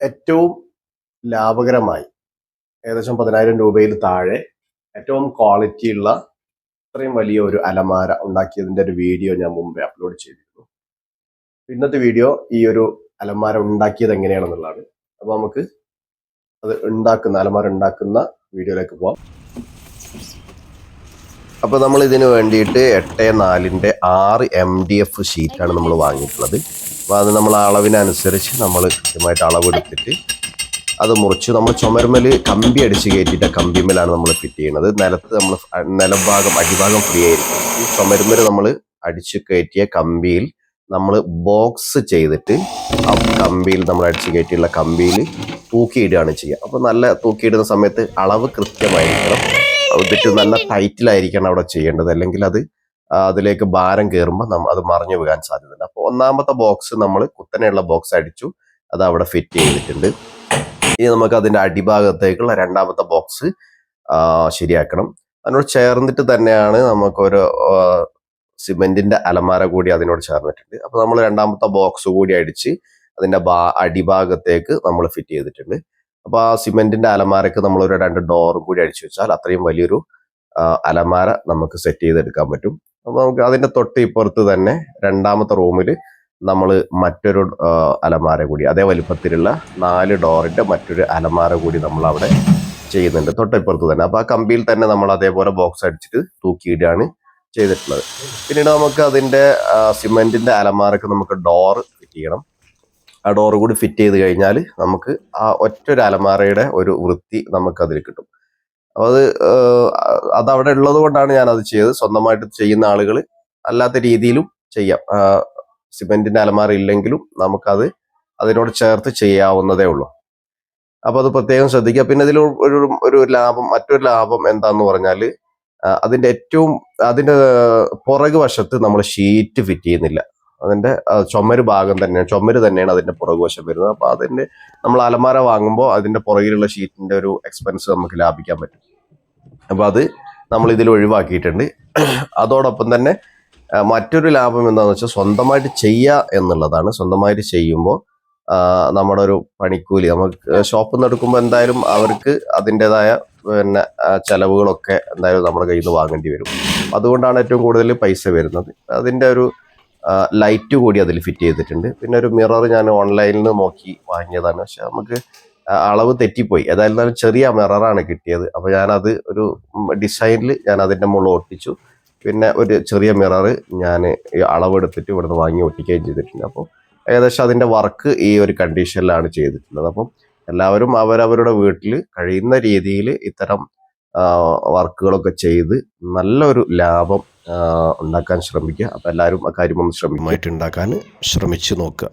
ഏറ്റവും ലാഭകരമായി ഏകദേശം പതിനായിരം രൂപയിൽ താഴെ ഏറ്റവും ക്വാളിറ്റി ഇത്രയും വലിയ ഒരു അലമാര ഉണ്ടാക്കിയതിന്റെ ഒരു വീഡിയോ ഞാൻ മുമ്പേ അപ്ലോഡ് ചെയ്തിരുന്നു. ഇന്നത്തെ വീഡിയോ ഈ ഒരു അലമാര ഉണ്ടാക്കിയത് എങ്ങനെയാണെന്നുള്ളതാണ്. അപ്പോൾ നമുക്ക് അത് ഉണ്ടാക്കുന്ന അലമാര ഉണ്ടാക്കുന്ന വീഡിയോയിലേക്ക് പോവാം. അപ്പോൾ നമ്മൾ ഇതിന് വേണ്ടിയിട്ട് എട്ട് നാലിന്റെ ആറ് എം ഡി എഫ് ഷീറ്റാണ് നമ്മൾ വാങ്ങിയിട്ടുള്ളത്. അപ്പോൾ അത് നമ്മൾ അളവിനനുസരിച്ച് നമ്മൾ കൃത്യമായിട്ട് അളവെടുത്തിട്ട് അത് മുറിച്ച് നമ്മൾ ചുമരുമൽ കമ്പി അടിച്ച് കയറ്റിയിട്ട് കമ്പിമേലാണ് നമ്മൾ ഫിറ്റ് ചെയ്യുന്നത്. നിലത്ത് നമ്മൾ നിലഭാഗം അടിഭാഗം ഫ്രീ ആയിരിക്കും. ഈ ചുമരുമൽ നമ്മൾ അടിച്ച് കയറ്റിയ കമ്പിയിൽ നമ്മൾ ബോക്സ് ചെയ്തിട്ട് ആ കമ്പിയിൽ നമ്മൾ അടിച്ച് കയറ്റിയുള്ള കമ്പിയിൽ തൂക്കിയിടുകയാണ് ചെയ്യുക. അപ്പോൾ നല്ല തൂക്കിയിടുന്ന സമയത്ത് അളവ് കൃത്യമായിരിക്കണം. എന്നിട്ട് നല്ല ടൈറ്റിലായിരിക്കണം അവിടെ ചെയ്യേണ്ടത്. അല്ലെങ്കിൽ അത് അതിലേക്ക് ഭാരം കയറുമ്പോൾ നമ്മൾ അത് മറിഞ്ഞു വീഴാൻ സാധ്യതയുണ്ട്. അപ്പോൾ ഒന്നാമത്തെ ബോക്സ് നമ്മൾ കുത്തനെയുള്ള ബോക്സ് അടിച്ചു. അത് അവിടെ ഫിറ്റ് ചെയ്തിട്ടുണ്ട്. ഇനി നമുക്ക് അതിന്റെ അടിഭാഗത്തേക്കുള്ള രണ്ടാമത്തെ ബോക്സ് ശരിയാക്കണം. അതിനോട് ചേർന്നിട്ട് തന്നെയാണ് നമുക്കൊരു സിമെന്റിന്റെ അലമാര കൂടി അതിനോട് ചേർന്നിട്ടുണ്ട്. അപ്പോൾ നമ്മൾ രണ്ടാമത്തെ ബോക്സ് കൂടി അടിച്ച് അതിന്റെ അടിഭാഗത്തേക്ക് നമ്മൾ ഫിറ്റ് ചെയ്തിട്ടുണ്ട്. അപ്പൊ ആ സിമെന്റിന്റെ അലമാരക്ക് നമ്മൾ ഒരു രണ്ട് ഡോറും കൂടി അടിച്ചു വെച്ചാൽ അത്രയും വലിയൊരു അലമാര നമുക്ക് സെറ്റ് ചെയ്തെടുക്കാൻ പറ്റും. അപ്പൊ നമുക്ക് അതിന്റെ തൊട്ട് ഇപ്പുറത്ത് തന്നെ രണ്ടാമത്തെ റൂമിൽ നമ്മൾ മറ്റൊരു അലമാര കൂടി അതേ വലിപ്പത്തിലുള്ള നാല് ഡോറിന്റെ മറ്റൊരു അലമാര കൂടി നമ്മൾ അവിടെ ചെയ്യുന്നുണ്ട്. തൊട്ടിപ്പുറത്ത് തന്നെ. അപ്പൊ ആ കമ്പിയിൽ തന്നെ നമ്മൾ അതേപോലെ ബോക്സ് അടിച്ചിട്ട് തൂക്കിയിടുകയാണ് ചെയ്തിട്ടുള്ളത്. പിന്നീട് നമുക്ക് അതിന്റെ സിമെന്റിന്റെ അലമാരക്ക് നമുക്ക് ഡോർ ഫിറ്റ് ചെയ്യണം. ആ ഡോർ കൂടി ഫിറ്റ് ചെയ്ത് കഴിഞ്ഞാൽ നമുക്ക് ആ ഒറ്റ ഒരു അലമാരയുടെ ഒരു വൃത്തി നമുക്ക് അതിൽ കിട്ടും അത് അതവിടെ ഉള്ളത് കൊണ്ടാണ് ഞാൻ അത് ചെയ്തത്. സ്വന്തമായിട്ട് ചെയ്യുന്ന ആളുകൾ അല്ലാത്ത രീതിയിലും ചെയ്യാം. സിമെന്റിന്റെ അലമാര ഇല്ലെങ്കിലും നമുക്കത് അതിനോട് ചേർത്ത് ചെയ്യാവുന്നതേ ഉള്ളൂ. അപ്പോൾ അത് പ്രത്യേകം ശ്രദ്ധിക്കുക. പിന്നെ ഇതിൽ ഒരു ഒരു ലാഭം മറ്റൊരു ലാഭം എന്താന്ന് പറഞ്ഞാൽ അതിന്റെ ഏറ്റവും അതിന്റെ പുറകു വശത്ത് നമ്മൾ ഷീറ്റ് ഫിറ്റ് ചെയ്യുന്നില്ല. അതിന്റെ ആ, ചുമര് ഭാഗം തന്നെയാണ് ചുമര് തന്നെയാണ് അതിന്റെ പുറകുവശം വരുന്നത്. അപ്പോൾ അതിന്റെ നമ്മൾ അലമാര വാങ്ങുമ്പോൾ അതിന്റെ പുറകിലുള്ള ഷീറ്റിന്റെ ഒരു എക്സ്പെൻസ് നമുക്ക് ലാഭിക്കാൻ പറ്റും. അപ്പോൾ അത് നമ്മൾ ഇതിൽ ഒഴിവാക്കിയിട്ടുണ്ട്. അതോടൊപ്പം തന്നെ മറ്റൊരു ലാഭം എന്താണെന്ന് വെച്ചാൽ സ്വന്തമായിട്ട് ചെയ്യുക എന്നുള്ളതാണ്. സ്വന്തമായിട്ട് ചെയ്യുമ്പോൾ നമ്മുടെ ഒരു പണിക്കൂലി നമുക്ക് ഷോപ്പിൽ നടക്കുമ്പോൾ എന്തായാലും അവർക്ക് അതിന്റെതായ പിന്നെ ചെലവുകളൊക്കെ എന്തായാലും നമ്മുടെ കയ്യിൽ നിന്ന് വാങ്ങേണ്ടി വരും. അതുകൊണ്ടാണ് ഏറ്റവും കൂടുതൽ പൈസ വരുന്നത്. അതിന്റെ ഒരു ലൈറ്റ് കൂടി അതിൽ ഫിറ്റ് ചെയ്തിട്ടുണ്ട്. പിന്നെ ഒരു മിറർ ഞാൻ ഓൺലൈനിൽ നിന്ന് നോക്കി വാങ്ങിയതാണ്. പക്ഷെ നമുക്ക് അളവ് തെറ്റിപ്പോയി. ഏതായിരുന്നാലും ചെറിയ മിററാണ് കിട്ടിയത്. അപ്പോൾ ഞാനത് ഒരു ഡിസൈനിൽ ഞാൻ അതിന്റെ മുകളിൽ ഒട്ടിച്ചു. പിന്നെ ഒരു ചെറിയ മിറർ ഞാൻ അളവെടുത്തിട്ട് ഇവിടുന്ന് വാങ്ങി ഒട്ടിക്കുകയും ചെയ്തിട്ടുണ്ട്. അപ്പോൾ ഏകദേശം അതിന്റെ വർക്ക് ഈ ഒരു കണ്ടീഷനിലാണ് ചെയ്തിട്ടുള്ളത്. അപ്പം എല്ലാവരും അവരവരുടെ വീട്ടിൽ കഴിയുന്ന രീതിയിൽ ഇത്തരം വർക്കുകളൊക്കെ ചെയ്ത് നല്ലൊരു ലാഭം ഉണ്ടാക്കാൻ ശ്രമിക്കുക. അപ്പോൾ എല്ലാവരും ആ കാര്യം ഒന്ന് ശ്രമിക്കുമായിട്ട് ഉണ്ടാക്കാൻ ശ്രമിച്ചു നോക്കുക.